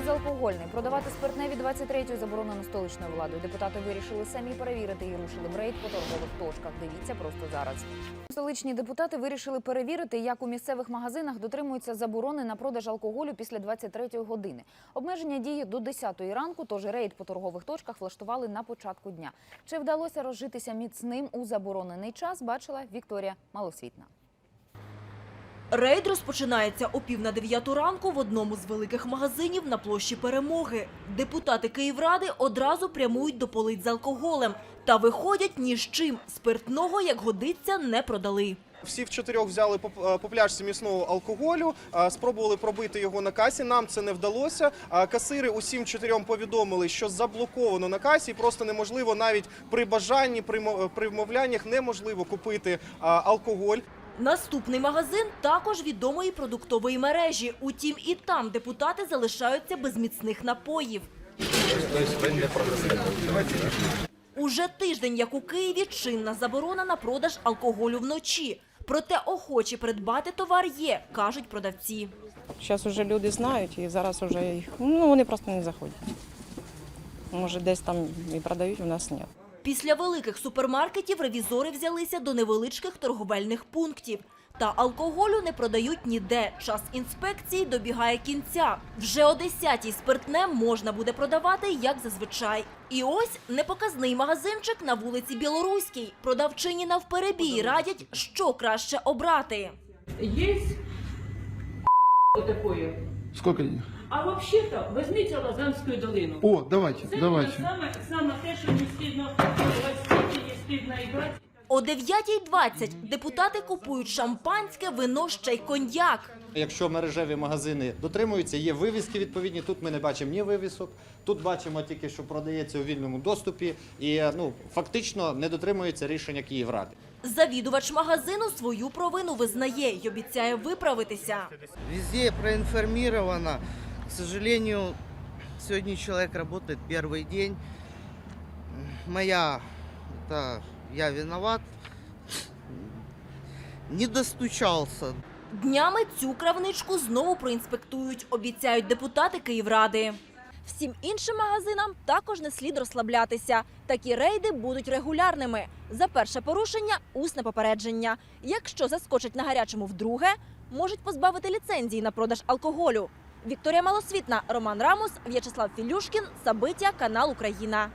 безалкогольний. Продавати спиртне від 23-ї заборонено столичною владою. Депутати вирішили самі перевірити і рушили в рейд по торгових точках. Дивіться просто зараз. Столичні депутати вирішили перевірити, як у місцевих магазинах дотримуються заборони на продаж алкоголю після 23-ї години. Обмеження діє до 10-ї ранку, тож рейд по торгових точках влаштували на початку дня. Чи вдалося розжитися міцним у заборонений час, бачила Вікторія Малосвітна. Рейд розпочинається о пів на дев'яту ранку в одному з великих магазинів на площі Перемоги. Депутати Київради одразу прямують до полиць з алкоголем та виходять ні з чим. Спиртного, як годиться, не продали. Всі в чотирьох взяли е, по пляшці міцного алкоголю, е, спробували пробити його на касі. Нам це не вдалося. Касири усім чотирьом повідомили, що заблоковано на касі. Просто неможливо навіть при бажанні, при вмовляннях неможливо купити алкоголь. Наступний магазин також відомої продуктової мережі. Утім, і там депутати залишаються без міцних напоїв. Уже тиждень, як у Києві, чинна заборона на продаж алкоголю вночі. Проте охочі придбати товар є, кажуть продавці. Зараз вже люди знають і зараз вже їх ну вони просто не заходять. Може, десь там і продають, у нас ні. Після великих супермаркетів ревізори взялися до невеличких торговельних пунктів. Та алкоголю не продають ніде. Час інспекції добігає кінця. Вже о 10-й спиртне можна буде продавати, як зазвичай. І ось непоказний магазинчик на вулиці Білоруській. Продавчині навперебій радять, що краще обрати. Есть вот такое. Сколько денег? А вообще-то возьмите Лазанскую долину. О, давайте, Це давайте. Саме, саме те, що не стидно гостити, не стидно іграти. О 9.20 депутати купують шампанське, вино ще й коньяк. Якщо мережеві магазини дотримуються, є вивіски відповідні. Тут ми не бачимо ні вивісок. Тут бачимо тільки, що продається у вільному доступі, і ну фактично не дотримується рішення Київради. Завідувач магазину свою провину визнає й обіцяє виправитися. Везде проинформировано. К сожалению, сегодня человек работает первый день. Моя, это я виноват. Не достучался. Днями цю кравничку знову проінспектують, обіцяють депутати Київради. Всім іншим магазинам також не слід розслаблятися. Такі рейди будуть регулярними. За перше порушення усне попередження. Якщо заскочать на гарячому вдруге, можуть позбавити ліцензії на продаж алкоголю. Вікторія Малосвітна, Роман Рамус, В'ячеслав Філюшкін, Сабиття, канал Україна.